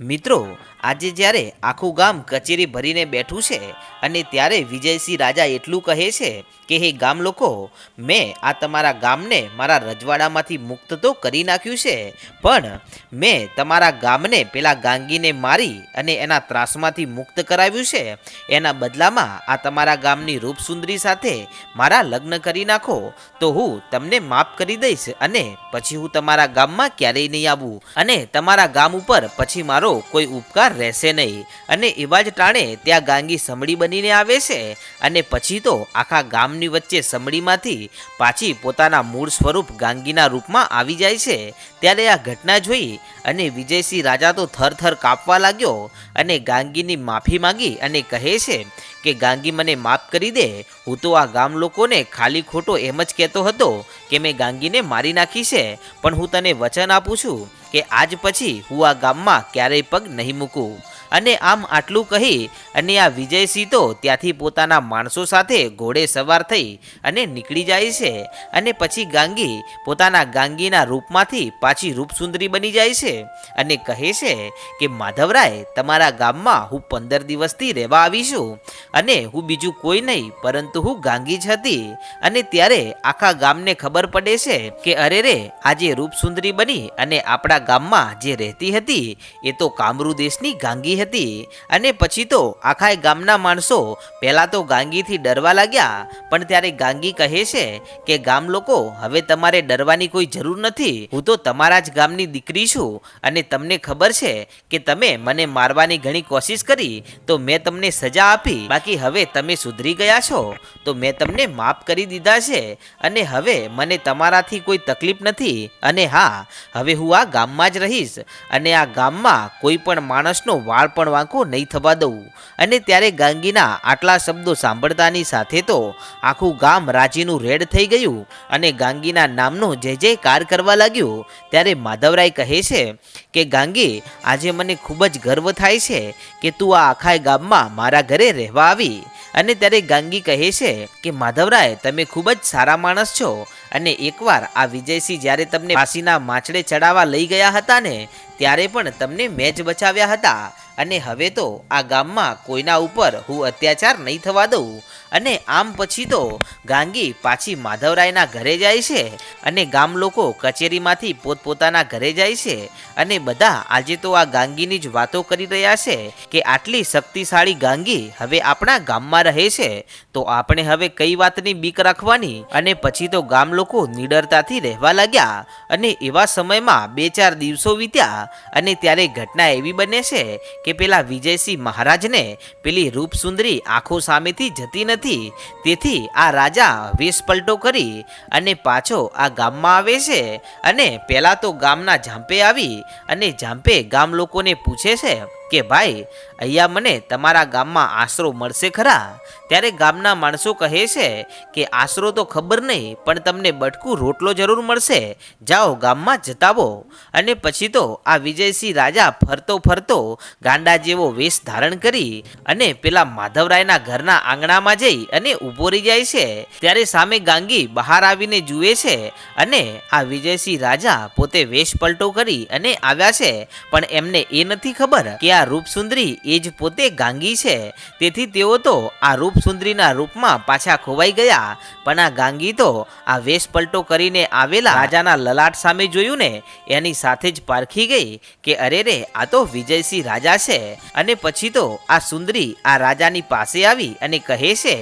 મિત્રો, આજે જ્યારે આખું ગામ કચેરી ભરીને બેઠું છે અને ત્યારે વિજયસિંહ રાજા એટલું કહે છે કે, હે ગામ લોકો, મેં આ તમારા ગામને મારા રજવાડામાંથી મુક્ત તો કરી નાખ્યું છે, પણ મેં તમારા ગામને પેલા ગાંગીને મારી અને એના ત્રાસમાંથી મુક્ત કરાવ્યું છે. એના બદલામાં આ તમારા ગામની રૂપસુંદરી સાથે મારા લગ્ન કરી નાખો, તો હું તમને માફ કરી દઈશ અને પછી હું તમારા ગામમાં ક્યારેય નહીં આવું અને તમારા ગામ ઉપર પછી મારો કોઈ ઉપકાર રહેશે નહીં. અને એવા જ ટાણે ત્યાં ગાંગી સમડી બનીને આવે છે અને પછી તો આખા ગામની વચ્ચે સમડીમાંથી પાછી પોતાના મૂળ સ્વરૂપ ગાંગીના રૂપમાં આવી જાય છે. ત્યારે આ ઘટના જોઈ અને વિજયસિંહ રાજા તો થરથર કાપવા લાગ્યો અને ગાંગીની માફી માંગી અને કહે છે કે, ગાંગી મને માફ કરી દે. હું તો આ ગામ લોકોને ખાલી ખોટો એમ જ કહેતો હતો કે, મેં ગાંગીને મારી નાખી છે. પણ હું તને વચન આપું છું. કે આજ પછી હું આ ગામમાં ક્યારેય પગ નહીં મૂકું. અને આમ આટલું કહી અને આ વિજયસિંહ તો ત્યાંથી પોતાના માણસો સાથે ઘોડે સવાર થઈ અને નીકળી જાય છે. અને પછી ગાંગી પોતાના ગાંગીના રૂપમાંથી પાછી રૂપસુંદરી બની જાય છે અને કહે છે કે, માધવરાય, તમારા ગામમાં હું પંદર દિવસથી રહેવા આવી છું અને હું બીજું કોઈ નહીં, પરંતુ હું ગાંગી જ હતી. અને ત્યારે આખા ગામને ખબર પડે છે કે, અરે રે આજે રૂપસુંદરી બની અને આપણા ગામમાં જે રહેતી હતી, એ તો કામરૂ દેશની ગાંગી હતી અને પછી તો આખા ગામના માણસો પહેલાં તો ગાંગીથી ડરવા લાગ્યા, પણ ત્યારે ગાંગી કહે છે કે, ગામ લોકો, હવે તમારે ડરવાની કોઈ જરૂર નથી. હું તો તમારા જ ગામની દીકરી છું અને તમને ખબર છે કે તમે મને મારવાની ઘણી કોશિશ કરી, તો મેં તમને સજા આપી. બાકી હવે તમે સુધરી ગયા છો, તો મેં તમને માફ કરી દીધા છે અને હવે મને તમારાથી કોઈ તકલીફ નથી. અને હા, હવે હું આ ગામમાં જ રહીશ અને આ ગામમાં કોઈ પણ માણસનો વાળ પણ વાંકો નહીં થવા દઉં. અને ત્યારે ગાંગીના આટલા શબ્દો સાંભળતાની સાથે તો આખું ગામ રાજીનું રેડ થઈ ગયું અને ગાંગીના નામનો જે કાર કરવા લાગ્યું, ત્યારે માધવરાય કહે છે કે, ગાંગી, આજે મને ખૂબ જ ગર્વ થાય છે કે તું આ આખા ગામમાં મારા ઘરે રહેવા આવી. અને ત્યારે ગાંગી કહે છે કે, માધવરાય, તમે ખૂબ જ સારા માણસ છો. અને એકવાર આ વિજયસિંહ જ્યારે તમને ફાંસીના માછડે ચડાવવા લઈ ગયા હતા ને, ત્યારે પણ તમને મેચ બચાવ્યા હતા. અને હવે તો આ ગામમાં કોઈના ઉપર હું અત્યાચાર નહીં થવા દઉં. અને આમ પછી તો ગાંગી પાછી માધવરાયના ઘરે જાય છે અને ગામ લોકો કચેરીમાંથી પોતપોતાના ઘરે જાય છે. અને બધા આજે તો આ ગાંગીની જ વાતો કરી રહ્યા છે કે આટલી શક્તિશાળી ગાંગી હવે આપણા ગામમાં રહે છે. તો આપણે હવે કઈ વાતની બીક રાખવાની? અને પછી તો ગામ લોકો નિડરતાથી રહેવા લાગ્યા. અને એવા સમયમાં બે ચાર દિવસો વીત્યા અને ત્યારે ઘટના એવી બને છે કે પેલા વિજયસિંહ મહારાજને પેલી રૂપસુંદરી આંખો સામેથી જતી નથી. તેથી આ રાજા વેશ પલટો કરી અને પાછો આ ગામમાં આવે છે અને પહેલાં તો ગામના ઝાંપે આવી અને ઝાંપે ગામ લોકોને પૂછે છે કે ભાઈ, અહીંયા મને તમારા ગામમાં આશરો મળશે ખરા? ત્યારે ગામના માણસો કહે છે કે આશરો તો ખબર નહીં, પણ તમને બટકું રોટલો જરૂર મળશે. જાઓ ગામમાં જતાવો. અને પછી તો આ વિજયસિંહ રાજા ફરતો ફરતો ગાંડા જેવો વેશ ધારણ કરી અને પેલા માધવરાયના ઘરના આંગણામાં જઈ અને ઊભો રહી જાય છે. ત્યારે સામે ગાંગી બહાર આવીને જુએ છે અને આ વિજયસિંહ રાજા પોતે વેશ પલટો કરી અને આવ્યા છે. પણ એમને એ નથી ખબર કે આ રૂપસુંદરી એ જ પોતે ગાંગી છે. તેથી તેઓ તો આ રૂપસુંદરીના રૂપમાં પાછા ખોવાઈ ગયા. પણ આ ગાંગી તો આ વેશ પલટો કરીને આવેલા રાજાના લલાટ સામે જોયું ને એની સાથે જ પારખી ગઈ કે અરે રે, આ તો વિજયસિંહ રાજા છે. અને પછી તો આ સુંદરી આ રાજાની પાસે આવી અને કહે છે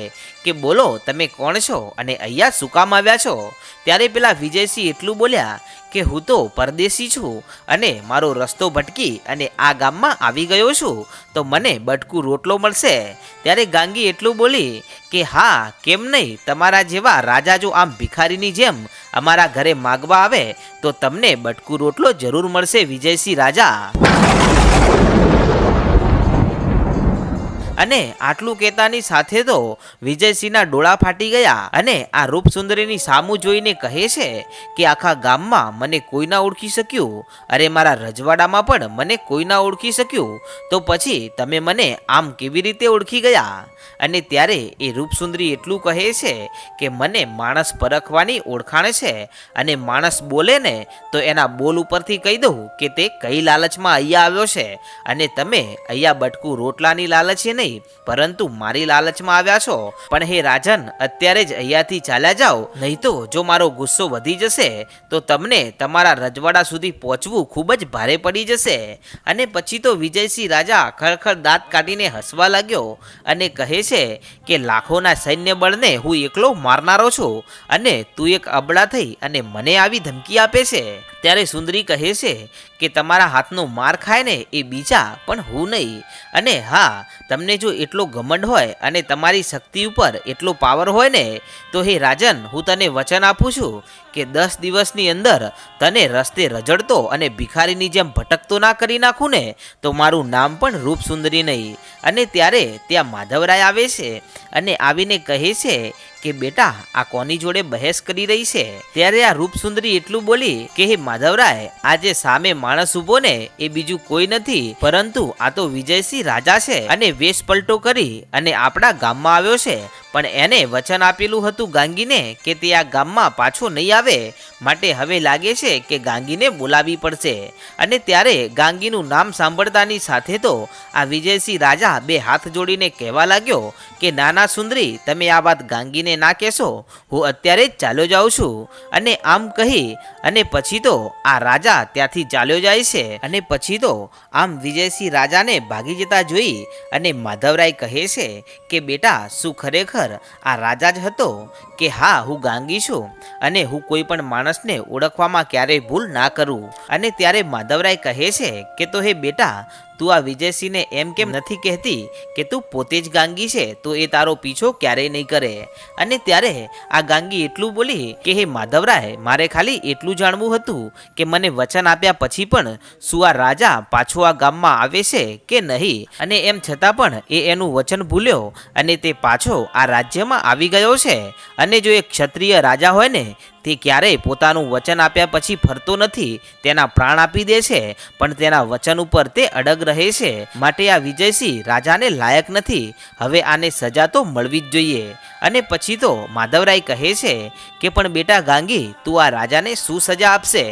કે બોલો, તમે કોણ છો? અને અહીંયા શું કામ આવ્યા છો? ત્યારે પેલા વિજયસિંહ એટલું બોલ્યા કે હું તો પરદેશી છું અને મારો રસ્તો ભટકી અને આ ગામમાં આવી ગયો છું, તો મને બટકું રોટલો મળશે. ત્યારે ગાંગી એટલું બોલી કે હા, કેમ નહીં? તમારા જેવા રાજા જો આમ ભિખારીની જેમ અમારા ઘરે માગવા આવે, તો તમને બટકું રોટલો જરૂર મળશે વિજયસિંહ રાજા. અને આટલું કહેતાની સાથે તો વિજયસિંહના ડોળા ફાટી ગયા અને આ રૂપસુંદરીની સામું જોઈને કહે છે કે આખા ગામમાં મને કોઈ ના ઓળખી શક્યું. અરે મારા રજવાડામાં પણ મને કોઈ ના ઓળખી શક્યું. તો પછી તમે મને આમ કેવી રીતે ઓળખી ગયા? અને ત્યારે એ રૂપસુંદરી એટલું કહે છે કે મને માણસ પરખવાની ઓળખાણ છે અને માણસ બોલે ને તો એના બોલ ઉપરથી કહી દઉં કે તે કઈ લાલચમાં અહીંયા આવ્યો છે અને તમે અહીંયા બટકું રોટલાની લાલચે નહીં પરંતુ મારી લાલચમાં આવ્યા છો. પણ હે રાજન, અત્યારે જ અહીંયાથી ચાલ્યા જાઓ. નહીં તો જો મારો ગુસ્સો વધી જશે, તો તમને તમારા રજવાડા સુધી પહોંચવું ખૂબ જ ભારે પડી જશે. અને પછી તો વિજયસિંહ રાજા ખળખળ દાંત કાઢીને હસવા લાગ્યો અને કહે છે કે લાખોના સૈન્ય બળને હું એકલો મારનારો છું અને તું એક અબળા થઈ અને મને આવી ધમકી આપે છે. ત્યારે સુંદરી કહે છે કે તમારા હાથનો માર ખાય ને એ બીજા, પણ હું નહીં. અને હા, તમને જો એટલો ઘમંડ હોય અને તમારી શક્તિ ઉપર એટલો પાવર હોય ને, તો હે રાજન, હું તને વચન આપું છું કે દસ દિવસની અંદર તને રસ્તે રજડતો અને ભિખારીની જેમ ભટકતો ના કરી નાખું ને, તો મારું નામ પણ રૂપ સુંદરી નહીં. અને ત્યારે ત્યાં માધવરાય આવે છે અને આવીને કહે છે કે બેટા, આ કોની જોડે બહેસ કરી રહી છે? ત્યારે આ રૂપસુંદરી એટલું બોલી કે, હે માધવરાય, આજે સામે માણસ ઊભો ને, એ બીજું કોઈ નથી, પરંતુ આ તો વિજયસિંહ રાજા છે અને વેશ પલટો કરી અને આપણા ગામમાં આવ્યો છે. પણ એને વચન આપેલું હતું ગાંગીને કે તે આ ગામમાં પાછો નહીં આવે. માટે હવે લાગે છે કે ગાંગીને બોલાવી પડશે. અને ત્યારે ગાંગીનું નામ સાંભળતાની સાથે તો આ વિજયસિંહ રાજા બે હાથ જોડીને કહેવા લાગ્યો કે, નાના સુંદરી, તમે આ વાત ગાંગીને ના કહેશો. હું અત્યારે જ ચાલ્યો જાઉં છું. અને આમ કહી, અને પછી તો આ રાજા ત્યાંથી ચાલ્યો જાય છે. અને પછી તો આમ વિજયસિંહ રાજાને ભાગી જતા જોઈ અને માધવરાય કહે છે કે, બેટા, શું ખરેખર આ રાજા જ હતો કે હા, હું ગાંગી છું અને હું કોઈ પણ માણસને ઓળખવામાં ક્યારેય ભૂલ ના કરું. અને ત્યારે માધવરાય કહે છે કે, તો હે બેટા તું આ વિજયસિંહને એમ કેમ નથી કહેતી કે તું પોતે જ ગાંગી છે? તો એ તારો પીછો ક્યારેય નહીં કરે. અને ત્યારે આ ગાંગી એટલું બોલી કે, હે માધવરાય, મારે ખાલી એટલું જાણવું હતું કે મને વચન આપ્યા પછી પણ શું આ રાજા પાછો આ ગામમાં આવે છે કે નહીં? અને એમ છતાં પણ એ એનું વચન ભૂલ્યો અને તે પાછો આ રાજ્યમાં આવી ગયો છે. અને જો એક ક્ષત્રિય રાજા હોય ને તે ક્યારેય પોતાનું વચન આપ્યા પછી ફરતો નથી, તેના પ્રાણ આપી દે છે, પણ તેના વચન ઉપર તે અડગ રહે છે. માટે આ વિજયસિંહ રાજાને લાયક નથી. હવે આને સજા તો મળવી જ જોઈએ. અને પછી તો માધવરાય કહે છે કે, પણ બેટા ગાંગી, તું આ રાજાને શું સજા આપશે?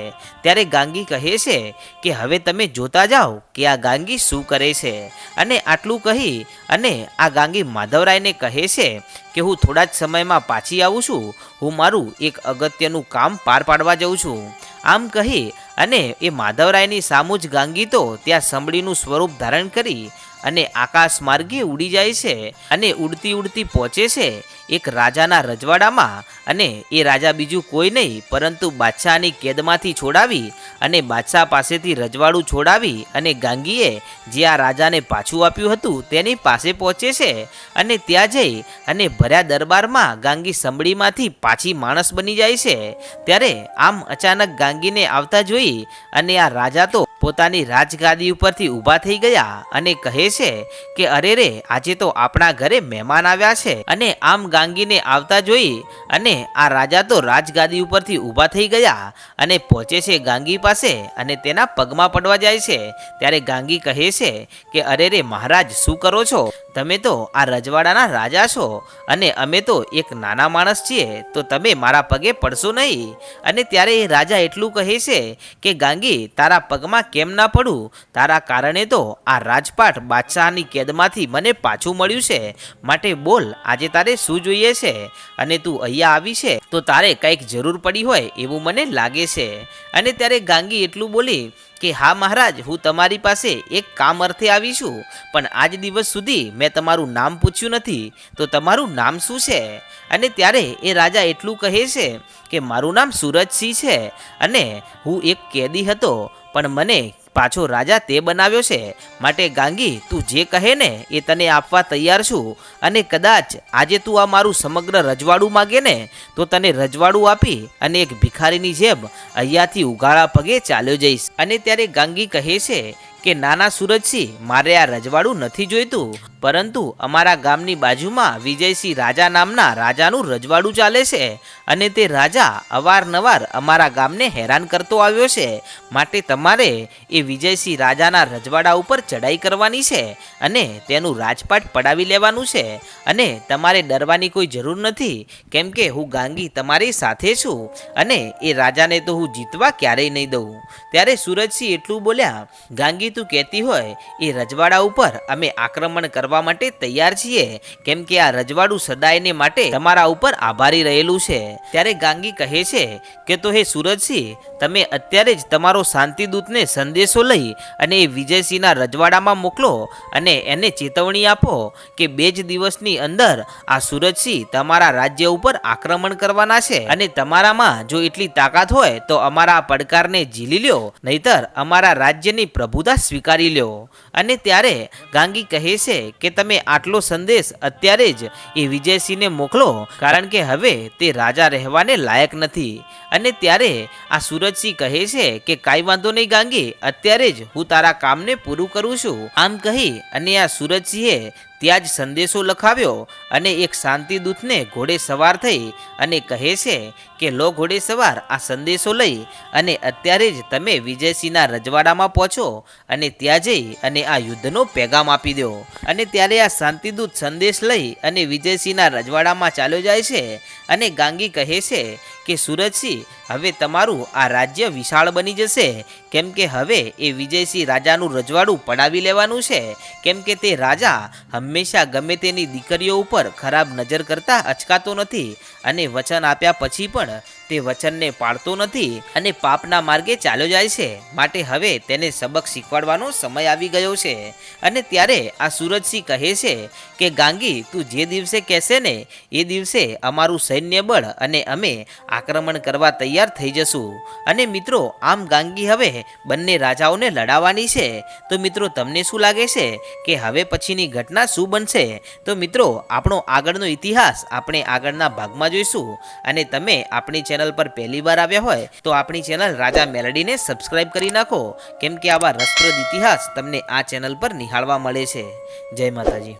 ત્યારે ગાંગી કહે છે કે, હવે તમે જોતા જાઓ કે આ ગાંગી શું કરે છે. અને આટલું કહી અને આ ગાંગી માધવરાયને કહે છે કે, હું થોડા જ સમયમાં પાછી આવું છું. હું મારું એક અગત્યનું કામ પાર પાડવા જઉં છું. આમ કહી અને એ માધવરાયની સામુજ ગાંગી તો ત્યાં સંભળીનું સ્વરૂપ ધારણ કરી અને આકાશ માર્ગે ઉડી જાય છે અને ઉડતી ઉડતી પહોંચે છે એક રાજાના રજવાડામાં. અને એ રાજા બીજું કોઈ નહીં, પરંતુ બાદશાહની કેદમાંથી છોડાવી અને બાદશાહ પાસેથી રજવાડું છોડાવી અને ગાંગીએ જે આ રાજાને પાછું આપ્યું હતું તેની પાસે પહોંચે છે અને ત્યાં જઈ અને ભર્યા દરબારમાં ગાંગી સંભળીમાંથી પાછી માણસ બની જાય છે. ત્યારે આમ અચાનક ગાંગીને આવતા જોઈ અને આ રાજા તો પોતાની રાજગાદી ઉપરથી ઊભા થઈ ગયા અને કહે છે કે, અરે રે, આજે તો આપણા ઘરે મહેમાન આવ્યા છે અને આમ ગાંગીને આવતા જોઈ અને આ રાજા તો રાજગાદી ઉપરથી ઊભા થઈ ગયા અને પહોંચે છે ગાંગી પાસે અને તેના પગમાં પડવા જાય છે. ત્યારે ગાંગી કહે છે કે, અરે રે, મહારાજ, શું કરો છો? તમે તો આ રજવાડાના રાજા છો અને અમે તો એક નાના માણસ છીએ, તો તમે મારા પગે પડશો નહીં. અને ત્યારે એ રાજા એટલું કહે છે કે, ગાંગી, તારા પગમાં કેમ ના પડું? તારા કારણે તો આ રાજપાટ બાદશાહની કેદમાંથી મને પાછું મળ્યું છે. માટે બોલ, આજે તારે શું જોઈએ છે? અને તું અહીંયા આવી છે, તો તારે કંઈક જરૂર પડી હોય એવું મને લાગે છે. અને ત્યારે ગાંગી એટલું બોલી કે, હા મહારાજ, હું તમારી પાસે એક કામ અર્થે આવી છું, પણ આજ દિવસ સુધી મેં તમારું નામ પૂછ્યું નથી. તો તમારું નામ શું છે? અને ત્યારે એ રાજા એટલું કહે છે કે, મારું નામ સુરજસિંહ છે, અને હું એક કેદી હતો, પણ મને પાછો રાજા તે બનાવ્યો છે. માટે ગાંગી, તું જે કહે ને એ તને આપવા તૈયાર છું. અને કદાચ આજે તું આ મારું સમગ્ર રજવાડું માગે ને, તો તને રજવાડું આપી અને એક ભિખારીની જેમ અહીંયાથી ઉઘાડા પગે ચાલ્યો જઈશ. અને ત્યારે ગાંગી કહે છે કે, નાના સુરજસિંહ, મારે આ રજવાડું નથી જોઈતું. પરંતુ અમારા ગામની બાજુમાં વિજયસિંહ રાજા નામના રાજાનું રજવાડું ચાલે છે અને તે રાજા અવારનવાર અમારા ગામને હેરાન કરતો આવ્યો છે. માટે તમારે એ વિજયસિંહ રાજાના રજવાડા ઉપર ચડાઈ કરવાની છે અને તેનું રાજપાટ પડાવી લેવાનું છે. અને તમારે ડરવાની કોઈ જરૂર નથી, કેમ કે હું ગાંગી તમારી સાથે છું અને એ રાજાને તો હું જીતવા ક્યારેય નહીં દઉં. ત્યારે સુરજસિંહ એટલું બોલ્યા, ગાંગી તું કહેતી હોય, એ રજવાડા ઉપર અમે આક્રમણ કરવા માટે તૈયાર છીએ. કેમ કે આ રજવાડું સદાયને માટે તમારા ઉપર આભારી રહેલું છે. ત્યારે ગાંગી કહે છે કે, તો હે સુરજસિંહ, તમે અત્યારે જ તમારો શાંતિદૂતને સંદેશો લઈ અને એ વિજયસિંહના રજવાડામાં મોકલો અને એને ચેતવણી આપો કે બે જ દિવસની અંદર આ સુરજસિંહ તમારા રાજ્ય ઉપર આક્રમણ કરવાના છે અને તમારામાં જો એટલી તાકાત હોય તો અમારા પડકારને ઝીલી લ્યો, નહીતર અમારા રાજ્યની પ્રભુતા સ્વીકારી લ્યો. અને ત્યારે ગાંગી કહે છે કે તમે આટલો સંદેશ અત્યારે જ એ વિજયસિંહને મોકલો, કારણ કે હવે તે રાજા રહેવાને લાયક નથી. અને ત્યારે આ સુરજસિંહ કહે છે કે કાંઈ વાંધો નહીં ગાંગી, અત્યારે જ હું તારા કામને પૂરું કરું છું. આમ કહી અને આ સુરજસિંહે ત્યાં જ સંદેશો લખાવ્યો અને એક શાંતિદૂતને ઘોડે સવાર થઈ અને કહે છે કે, લો ઘોડે સવાર, આ સંદેશો લઈ અને અત્યારે જ તમે વિજયસિંહના રજવાડામાં પહોંચો અને ત્યાં જઈ અને આ યુદ્ધનો પેગામ આપી દો. અને ત્યારે આ શાંતિદૂત સંદેશ લઈ અને વિજયસિંહના રજવાડામાં ચાલ્યો જાય છે અને ગાંગી કહે છે કે સુરજસિંહ, હવે તમારું આ રાજ્ય વિશાળ બની જશે. કેમ કે હવે એ વિજયસિંહ રાજાનું રજવાડું પડાવી લેવાનું છે. કેમ કે તે રાજા હંમેશા ગમે તેની દીકરીઓ ઉપર ખરાબ નજર કરતા અચકાતો નથી. અને વચન આપ્યા પછી પણ તે વચનને પાળતો નથી અને પાપના માર્ગે ચાલ્યો જાય છે. માટે હવે તેને સબક શીખવાડવાનો સમય આવી ગયો છે. અને ત્યારે આ સુરજસિંહ કહે છે કે, ગાંગી, તું જે દિવસે કહેશે ને, એ દિવસે અમારું સૈન્ય બળ અને અમે આક્રમણ કરવા તૈયાર થઈ જશું. અને મિત્રો, આમ ગાંગી હવે બંને રાજાઓને લડાવવાની છે. તો મિત્રો, તમને શું લાગે છે કે હવે પછીની ઘટના શું બનશે? તો મિત્રો, આપણો આગળનો ઇતિહાસ આપણે આગળના ભાગમાં જોઈશું. અને તમે આપણી ચેનલ પર પહેલી વાર આવ્યા હોય તો આપણી ચેનલ રાજા મેલડીને સબસ્ક્રાઇબ કરી નાખો. કેમ કે આવા રસપ્રદ ઇતિહાસ તમને આ ચેનલ પર નિહાળવા મળે છે. જય માતાજી.